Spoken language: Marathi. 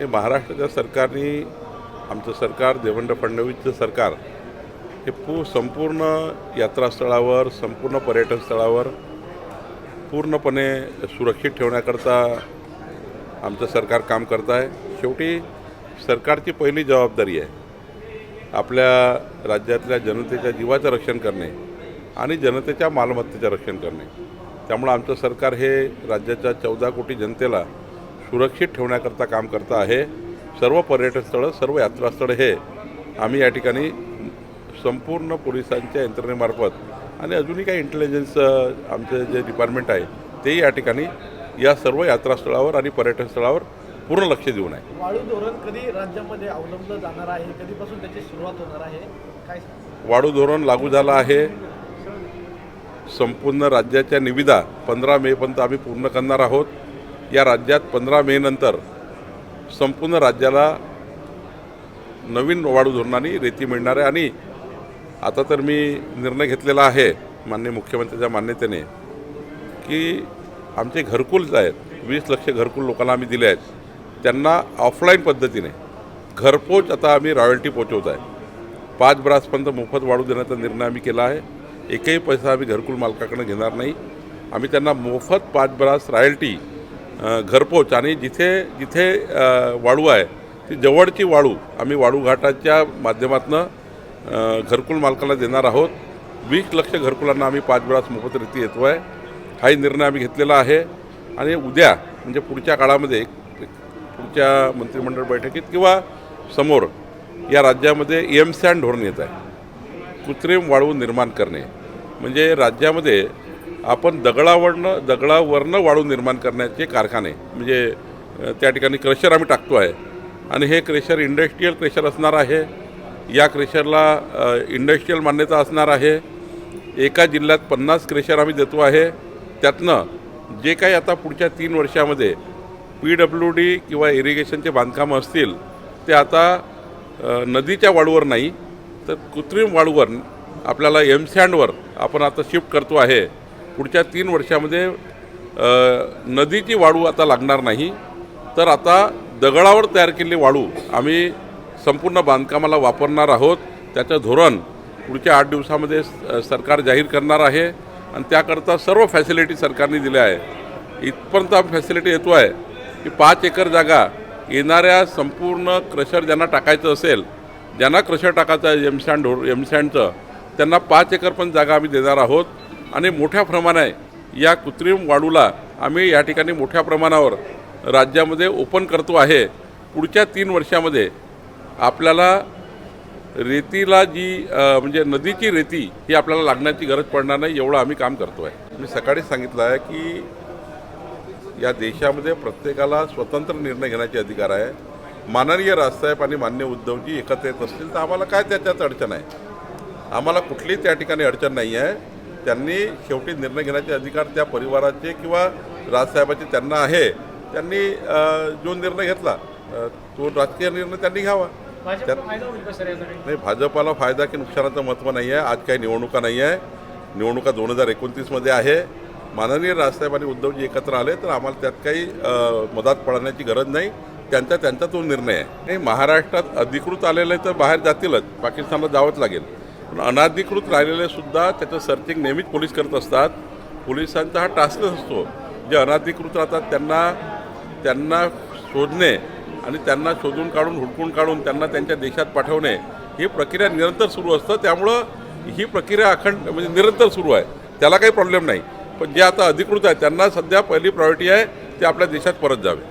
हे महाराष्ट्राच्या सरकारने आमचं सरकार देवेंद्र फडणवीसचं सरकार हे पू संपूर्ण यात्रास्थळावर संपूर्ण पर्यटनस्थळावर पूर्णपणे सुरक्षित ठेवण्याकरता आमचं सरकार काम करत आहे शेवटी सरकारची पहिली जबाबदारी आहे आपल्या राज्यातल्या जनतेच्या जीवाचं रक्षण करणे आणि जनतेच्या मालमत्तेचं रक्षण करणे. त्यामुळं आमचं सरकार हे राज्याच्या चौदा कोटी जनतेला सुरक्षित ठेवण्याकरता काम करतं आहे. सर्व पर्यटन स्थळं सर्व यात्रास्थळं हे आम्ही या ठिकाणी संपूर्ण पोलिसांच्या यंत्रणेमार्फत आणि अजूनही काही इंटेलिजन्स आमचं जे डिपार्टमेंट आहे तेही या ठिकाणी या सर्व यात्रास्थळावर आणि पर्यटन स्थळावर पूर्ण लक्ष देऊन आहे. वाळू धोरण कधी राज्यामध्ये अवलंबलं जाणार आहे? कधीपासून त्याची सुरुवात होणार आहे? काय? वाढू धोरण लागू झालं आहे. संपूर्ण राज्याच्या निविदा पंधरा मेपर्यंत आम्ही पूर्ण करणार आहोत. या राज्यात पंधरा मे नंतर संपूर्ण राज्याला नवीन वाढू धोरणाने रेती मिळणार आहे. आणि आता तर मी निर्णय घेतलेला आहे माननीय मुख्यमंत्र्यांच्या मान्यतेने की आमचे घरकुल जे आहेत वीस लक्ष घरकुल लोकांना आम्ही दिले आहेत त्यांना ऑफलाईन पद्धतीने घरपोच आता आम्ही रॉयल्टी पोचवत आहे. पाच ब्रासपर्यंत मोफत वाढू देण्याचा निर्णय आम्ही केला आहे. एकही पैसा आम्ही घरकुल मालकाकडनं घेणार नाही. आम्ही त्यांना मोफत पाच ब्रास रॉयल्टी घरपोच आणि जिथे जिथे वाळू आहे ती जवळची वाळू आम्ही वाळू घाटाच्या माध्यमातून घरकुल मालकाला देणार आहोत. वीस लक्ष घरकुलांना आम्ही पाच वेळास मोफत रीती येतो आहे हाही निर्णय आम्ही घेतलेला आहे. आणि उद्या म्हणजे पुढच्या काळामध्ये पुढच्या मंत्रिमंडळ बैठकीत किंवा समोर या राज्यामध्ये एम सॅन धोरण येत आहे. कृत्रिम वाळू निर्माण करणे. म्हणजे राज्यामध्ये आपण दगडावरनं दगडावरनं वाळू निर्माण करण्याचे कारखाने म्हणजे त्या ठिकाणी क्रेशर आम्ही टाकतो आहे. आणि हे क्रेशर इंडस्ट्रीयल क्रेशर असणार आहे. या क्रेशरला इंडस्ट्रीयल मान्यता असणार आहे. एका जिल्ह्यात पन्नास क्रेशर आम्ही देतो आहे. त्यातनं जे काही आता पुढच्या तीन वर्षामध्ये पी डब्ल्यू डी किंवा इरिगेशनचे बांधकामं असतील ते आता नदीच्या वाळूवर नाही तर कृत्रिम वाळूवर आपल्याला एम सँडवर आपण आता शिफ्ट करतो आहे. पुढच्या तीन वर्षामध्ये नदीची वाळू आता लागणार नाही. तर आता दगडावर तयार केलेली वाळू आम्ही संपूर्ण बांधकामाला वापरणार आहोत. त्याचं धोरण पुढच्या आठ दिवसामध्ये सरकार जाहीर करणार आहे. आणि त्याकरता सर्व फॅसिलिटी सरकारने दिल्या आहे इथपर्यंत आम्ही फॅसिलिटी येतो आहे की पाच एकर जागा येणाऱ्या संपूर्ण क्रशर ज्यांना टाकायचं असेल ज्यांना क्रशर टाकायचं आहे एमसँड ढो एमसँडचं त्यांना पाच एकर पण जागा आम्ही देणार आहोत. आणि मोठ्या प्रमाणे या कृत्रिम वाळूला आम्ही या ठिकाणी मोठ्या प्रमाणावर राज्यामध्ये ओपन करतो आहे. पुढच्या तीन वर्षामध्ये आपल्याला रेतीला जी म्हणजे नदीची रेती ही आपल्याला लागण्याची गरज पडणार नाही एवढं आम्ही काम करतो आहे. मी सकाळी सांगितलं आहे की या देशामध्ये प्रत्येकाला स्वतंत्र निर्णय घेण्याचे अधिकार आहे. माननीय राजसाहेब आणि मान्य उद्धवजी एकत्र येत असतील तर आम्हाला काय त्याच्यात अडचण आहे? आम्हाला कुठलीही त्या ठिकाणी अडचण नाही आहे. त्यांनी शेवटी निर्णय घेण्याचे अधिकार त्या परिवाराचे किंवा राजसाहेबाचे त्यांना आहे. त्यांनी जो निर्णय घेतला तो राजकीय निर्णय त्यांनी घ्यावा. नाही भाजपाला फायदा की नुकसानाचं महत्त्व नाही आहे आज काही निवडणुका नाही आहे निवडणुका दोन हजार एकोणतीसमध्ये आहे. माननीय राजसाहेब आणि उद्धवजी एकत्र आले तर आम्हाला त्यात काही अ, मधात पडण्याची गरज नाही. त्यांचा त्यांचा तो निर्णय आहे. नाही महाराष्ट्रात अधिकृत आलेले तर बाहेर जातीलच. पाकिस्तानला जावंच लागेल. पण अनाधिकृत राहिलेले सुद्धा त्याचं सर्चिंग नेहमीच पोलीस करत असतात. पोलिसांचा हा टास्कच असतो. जे अनाधिकृत राहतात त्यांना त्यांना शोधणे आणि त्यांना शोधून काढून हुडकून काढून त्यांना त्यांच्या देशात पाठवणे ही प्रक्रिया निरंतर सुरू असतं. त्यामुळं ही प्रक्रिया अखंड म्हणजे निरंतर सुरू आहे. त्याला काही प्रॉब्लेम नाही. पण जे आता अधिकृत आहे त्यांना सध्या पहिली प्रायोरिटी आहे ते आपल्या देशात परत जावे.